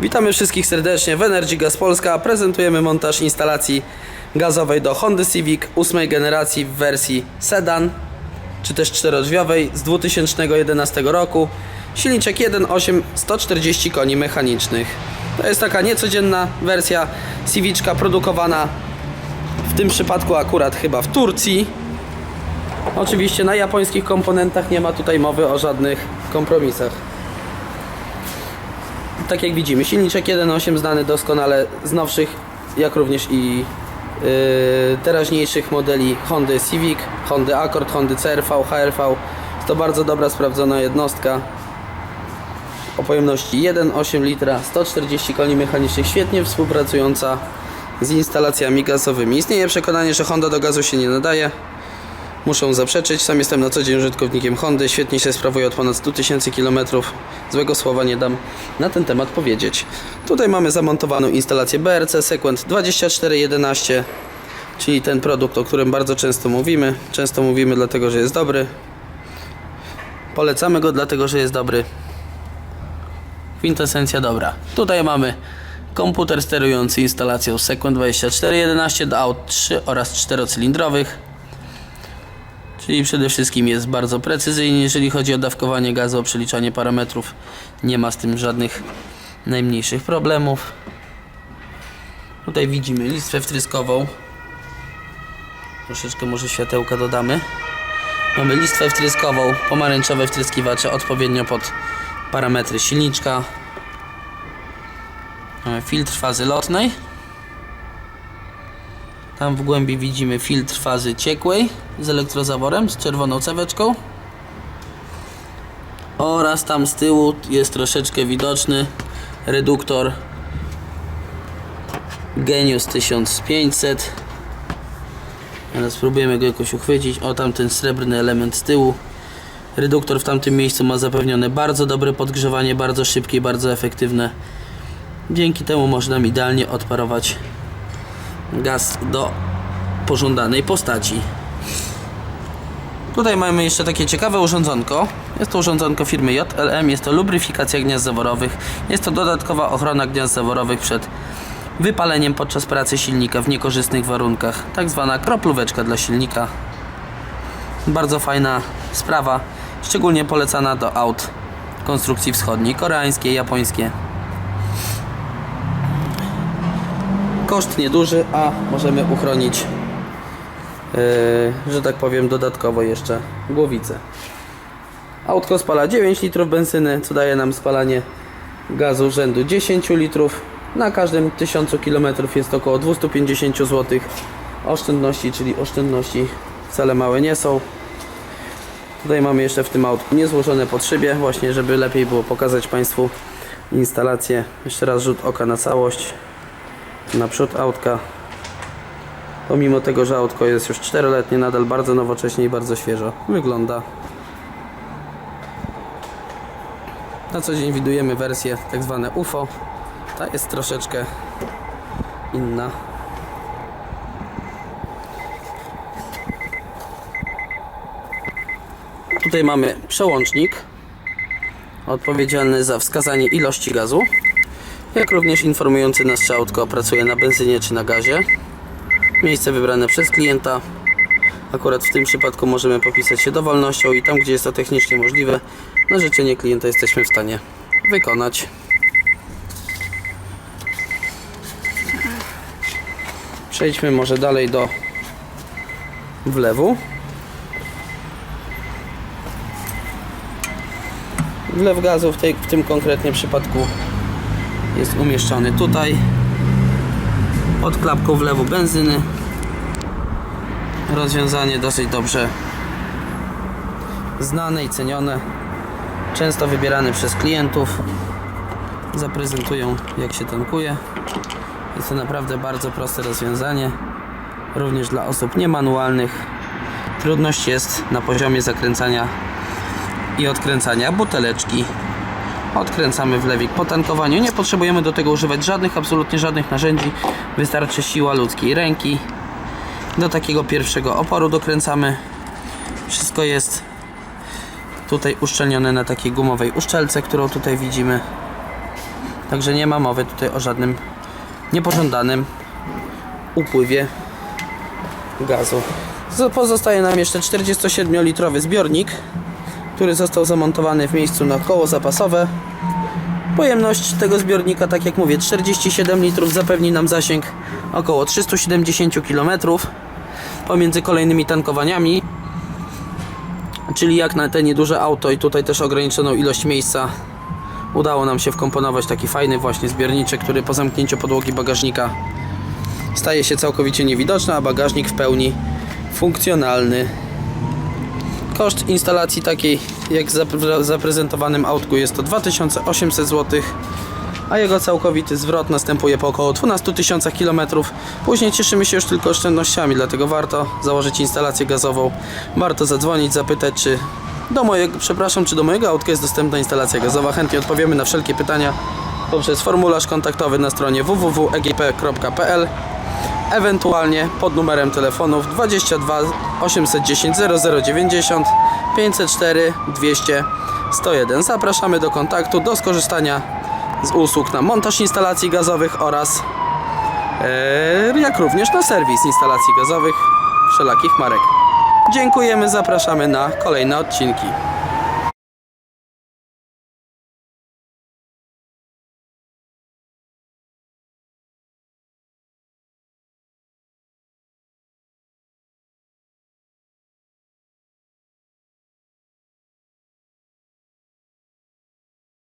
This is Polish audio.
Witamy wszystkich serdecznie w Energy Gas Polska. Prezentujemy montaż instalacji gazowej do Hondy Civic 8 generacji w wersji sedan czy też czterodrzwiowej z 2011 roku. Silniczek 1.8 140 koni mechanicznych. To jest taka niecodzienna wersja Civiczka produkowana w tym przypadku akurat chyba w Turcji. Oczywiście na japońskich komponentach nie ma tutaj mowy o żadnych kompromisach. Tak jak widzimy, silniczek 1.8 znany doskonale z nowszych, jak również i yy, teraźniejszych modeli Hondy Civic, Hondy Accord, Hondy CRV, HRV. To bardzo dobra, sprawdzona jednostka o pojemności 1,8 litra, 140 koni mechanicznych, świetnie współpracująca z instalacjami gazowymi. Istnieje przekonanie, że Honda do gazu się nie nadaje. Muszę zaprzeczyć, sam jestem na co dzień użytkownikiem Hondy, świetnie się sprawuje od ponad 100 tysięcy kilometrów. Złego słowa nie dam na ten temat powiedzieć. Tutaj mamy zamontowaną instalację BRC Sequent 2411, czyli ten produkt, o którym bardzo często mówimy. Często mówimy dlatego, że jest dobry. Polecamy go dlatego, że jest dobry. Kwintesencja dobra. Tutaj mamy komputer sterujący instalacją Sequent 2411 do aut 3 oraz 4-cylindrowych. Czyli przede wszystkim jest bardzo precyzyjnie, jeżeli chodzi o dawkowanie gazu, o przeliczanie parametrów. Nie ma z tym żadnych najmniejszych problemów. Tutaj widzimy listwę wtryskową. Troszeczkę może światełka dodamy. Mamy listwę wtryskową, pomarańczowe wtryskiwacze odpowiednio pod parametry silniczka. Mamy filtr fazy lotnej. Tam w głębi widzimy filtr fazy ciekłej z elektrozaworem, z czerwoną ceweczką. Oraz tam z tyłu jest troszeczkę widoczny reduktor Genius 1500. Teraz spróbujemy go jakoś uchwycić. O, tam ten srebrny element z tyłu. Reduktor w tamtym miejscu ma zapewnione bardzo dobre podgrzewanie, bardzo szybkie, bardzo efektywne. Dzięki temu można idealnie odparować gaz do pożądanej postaci. Tutaj mamy jeszcze takie ciekawe urządzonko. Jest to urządzonko firmy JLM, jest to lubryfikacja gniazd zaworowych. Jest to dodatkowa ochrona gniazd zaworowych przed wypaleniem podczas pracy silnika w niekorzystnych warunkach. Tak zwana kroplóweczka dla silnika. Bardzo fajna sprawa, szczególnie polecana do aut konstrukcji wschodniej, koreańskie, japońskie. Koszt nieduży, a możemy uchronić, yy, że tak powiem, dodatkowo jeszcze głowicę. Autko spala 9 litrów benzyny, co daje nam spalanie gazu rzędu 10 litrów. Na każdym 1000 km jest około 250 zł oszczędności, czyli oszczędności wcale małe nie są. Tutaj mamy jeszcze w tym autku niezłożone pod szybie, właśnie żeby lepiej było pokazać Państwu instalację. Jeszcze raz rzut oka na całość naprzód autka. Pomimo tego, że autko jest już 4-letnie, nadal bardzo nowocześnie i bardzo świeżo wygląda. Na co dzień widujemy wersję tak zwane UFO. Ta jest troszeczkę inna. Tutaj mamy przełącznik odpowiedzialny za wskazanie ilości gazu jak również informujący nas, czy autko pracuje na benzynie czy na gazie. Miejsce wybrane przez klienta. Akurat w tym przypadku możemy popisać się dowolnością i tam, gdzie jest to technicznie możliwe, na życzenie klienta jesteśmy w stanie wykonać. Przejdźmy może dalej do wlewu. Wlew gazu w, tej, w tym konkretnie przypadku jest umieszczony tutaj pod klapką wlewu benzyny. Rozwiązanie dosyć dobrze znane i cenione często wybierane przez klientów. Zaprezentują jak się tankuje. Jest to naprawdę bardzo proste rozwiązanie również dla osób niemanualnych. Trudność jest na poziomie zakręcania i odkręcania buteleczki odkręcamy wlewik po tankowaniu. Nie potrzebujemy do tego używać żadnych, absolutnie żadnych narzędzi. Wystarczy siła ludzkiej ręki. Do takiego pierwszego oporu dokręcamy. Wszystko jest tutaj uszczelnione na takiej gumowej uszczelce, którą tutaj widzimy. Także nie ma mowy tutaj o żadnym niepożądanym upływie gazu. Pozostaje nam jeszcze 47-litrowy zbiornik, który został zamontowany w miejscu na koło zapasowe. Pojemność tego zbiornika, tak jak mówię, 47 litrów zapewni nam zasięg około 370 km pomiędzy kolejnymi tankowaniami. Czyli jak na te nieduże auto i tutaj też ograniczoną ilość miejsca udało nam się wkomponować taki fajny właśnie zbiorniczek, który po zamknięciu podłogi bagażnika staje się całkowicie niewidoczny, a bagażnik w pełni funkcjonalny. Koszt instalacji takiej jak w zapre- zaprezentowanym autku jest to 2800 zł, a jego całkowity zwrot następuje po około 12 tysiącach km. Później cieszymy się już tylko oszczędnościami, dlatego warto założyć instalację gazową. Warto zadzwonić, zapytać czy do mojego, przepraszam, czy do mojego autka jest dostępna instalacja gazowa. Chętnie odpowiemy na wszelkie pytania poprzez formularz kontaktowy na stronie www.egp.pl ewentualnie pod numerem telefonów 22 810 0090 504 200 101. Zapraszamy do kontaktu, do skorzystania z usług na montaż instalacji gazowych oraz e, jak również na serwis instalacji gazowych wszelakich marek. Dziękujemy, zapraszamy na kolejne odcinki.